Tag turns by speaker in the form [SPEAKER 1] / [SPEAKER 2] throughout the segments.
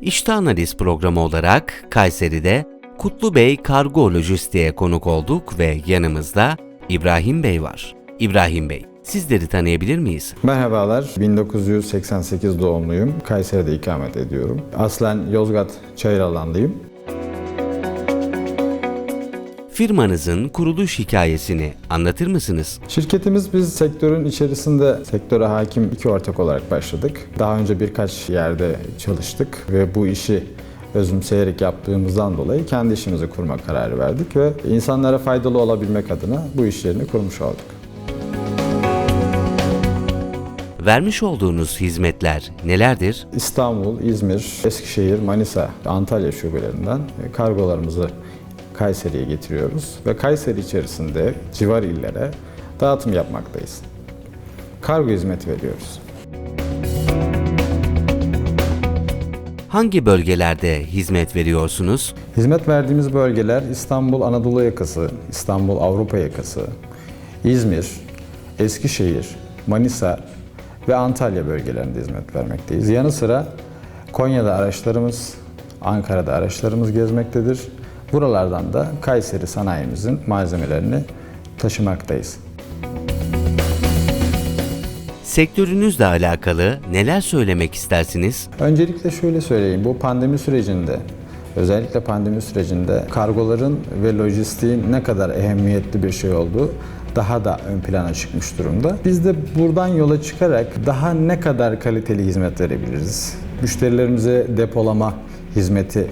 [SPEAKER 1] İşte Analiz programı olarak Kayseri'de Kutlu Bey Kargo Lojistik'e konuk olduk ve yanımızda İbrahim Bey var. İbrahim Bey, sizleri tanıyabilir miyiz?
[SPEAKER 2] Merhabalar, 1988 doğumluyum. Kayseri'de ikamet ediyorum. Aslen Yozgat Çayıralanlıyım.
[SPEAKER 1] Firmanızın kuruluş hikayesini anlatır mısınız?
[SPEAKER 2] Şirketimiz biz sektörün içerisinde sektöre hakim iki ortak olarak başladık. Daha önce birkaç yerde çalıştık ve bu işi özümseyerek yaptığımızdan dolayı kendi işimizi kurma kararı verdik ve insanlara faydalı olabilmek adına bu iş yerini kurmuş olduk.
[SPEAKER 1] Vermiş olduğunuz hizmetler nelerdir?
[SPEAKER 2] İstanbul, İzmir, Eskişehir, Manisa, Antalya şubelerinden kargolarımızı Kayseri'ye getiriyoruz ve Kayseri içerisinde civar illere dağıtım yapmaktayız. Kargo hizmeti veriyoruz.
[SPEAKER 1] Hangi bölgelerde hizmet veriyorsunuz?
[SPEAKER 2] Hizmet verdiğimiz bölgeler İstanbul Anadolu yakası, İstanbul Avrupa yakası, İzmir, Eskişehir, Manisa ve Antalya bölgelerinde hizmet vermekteyiz. Yanı sıra Konya'da araçlarımız, Ankara'da araçlarımız gezmektedir. Buralardan da Kayseri sanayimizin malzemelerini taşımaktayız.
[SPEAKER 1] Sektörünüzle alakalı neler söylemek istersiniz?
[SPEAKER 2] Öncelikle şöyle söyleyeyim. Bu pandemi sürecinde özellikle pandemi sürecinde kargoların ve lojistiğin ne kadar ehemmiyetli bir şey olduğu daha da ön plana çıkmış durumda. Biz de buradan yola çıkarak daha ne kadar kaliteli hizmet verebiliriz? Müşterilerimize depolama hizmeti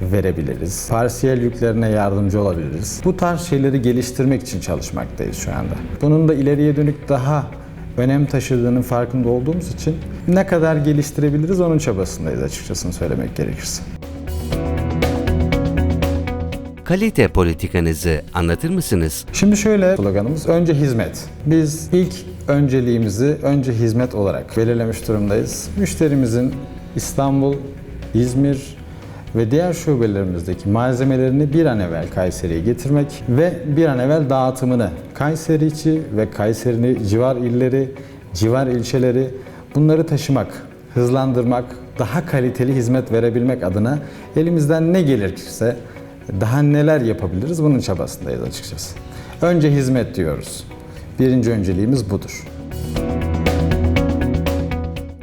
[SPEAKER 2] verebiliriz. Parsiyel yüklerine yardımcı olabiliriz. Bu tarz şeyleri geliştirmek için çalışmaktayız şu anda. Bunun da ileriye dönük daha önem taşıdığının farkında olduğumuz için ne kadar geliştirebiliriz onun çabasındayız açıkçası söylemek gerekirse.
[SPEAKER 1] Kalite politikanızı anlatır mısınız?
[SPEAKER 2] Şimdi şöyle sloganımız önce hizmet. Biz ilk önceliğimizi önce hizmet olarak belirlemiş durumdayız. Müşterimizin İstanbul, İzmir ve diğer şubelerimizdeki malzemelerini bir an evvel Kayseri'ye getirmek ve bir an evvel dağıtımını Kayseri içi ve Kayseri'nin civar illeri, civar ilçeleri bunları taşımak, hızlandırmak, daha kaliteli hizmet verebilmek adına elimizden ne gelirse daha neler yapabiliriz bunun çabasındayız açıkçası. Önce hizmet diyoruz. Birinci önceliğimiz budur.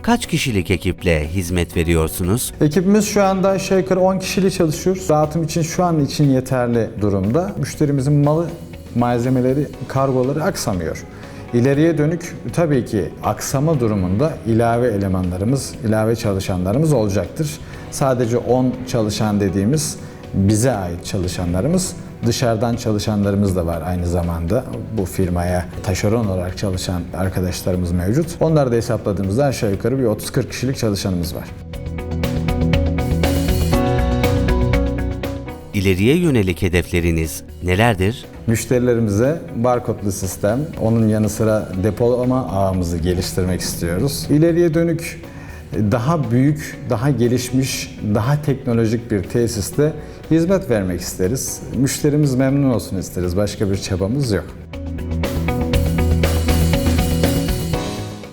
[SPEAKER 1] Kaç kişilik ekiple hizmet veriyorsunuz?
[SPEAKER 2] Ekibimiz şu anda aşağı yukarı 10 kişiyle çalışıyoruz. Dağıtım için şu an için yeterli durumda. Müşterimizin malı, malzemeleri, kargoları aksamıyor. İleriye dönük tabii ki aksama durumunda ilave elemanlarımız, ilave çalışanlarımız olacaktır. Sadece 10 çalışan dediğimiz bize ait çalışanlarımız, dışarıdan çalışanlarımız da var aynı zamanda. Bu firmaya taşeron olarak çalışan arkadaşlarımız mevcut. Onları da hesapladığımızda aşağı yukarı bir 30-40 kişilik çalışanımız var.
[SPEAKER 1] İleriye yönelik hedefleriniz nelerdir?
[SPEAKER 2] Müşterilerimize barkodlu sistem, onun yanı sıra depolama ağımızı geliştirmek istiyoruz. İleriye dönük daha büyük, daha gelişmiş, daha teknolojik bir tesiste hizmet vermek isteriz. Müşterimiz memnun olsun isteriz. Başka bir çabamız yok.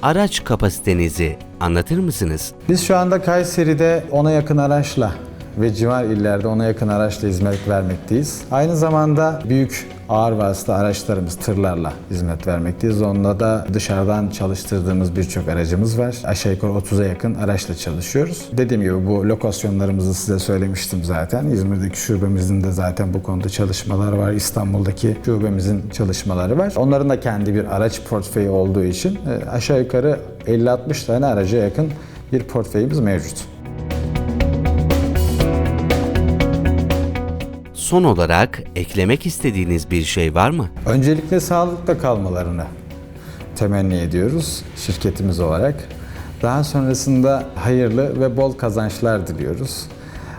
[SPEAKER 1] Araç kapasitenizi anlatır mısınız?
[SPEAKER 2] Biz şu anda Kayseri'de ona yakın araçla ve civar illerde ona yakın araçla hizmet vermekteyiz. Aynı zamanda büyük ağır vasıta araçlarımız, tırlarla hizmet vermekteyiz. Onunla da dışarıdan çalıştırdığımız birçok aracımız var. Aşağı yukarı 30'a yakın araçla çalışıyoruz. Dediğim gibi bu lokasyonlarımızı size söylemiştim zaten. İzmir'deki şubemizin de zaten bu konuda çalışmaları var. İstanbul'daki şubemizin çalışmaları var. Onların da kendi bir araç portföyü olduğu için e, aşağı yukarı 50-60 tane araca yakın bir portföyümüz mevcut.
[SPEAKER 1] Son olarak eklemek istediğiniz bir şey var mı?
[SPEAKER 2] Öncelikle sağlıkla kalmalarını temenni ediyoruz şirketimiz olarak. Daha sonrasında hayırlı ve bol kazançlar diliyoruz.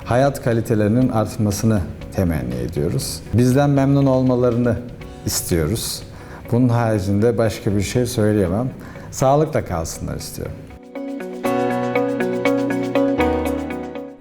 [SPEAKER 2] Hayat kalitelerinin artmasını temenni ediyoruz. Bizden memnun olmalarını istiyoruz. Bunun haricinde başka bir şey söyleyemem. Sağlıkla kalsınlar istiyorum.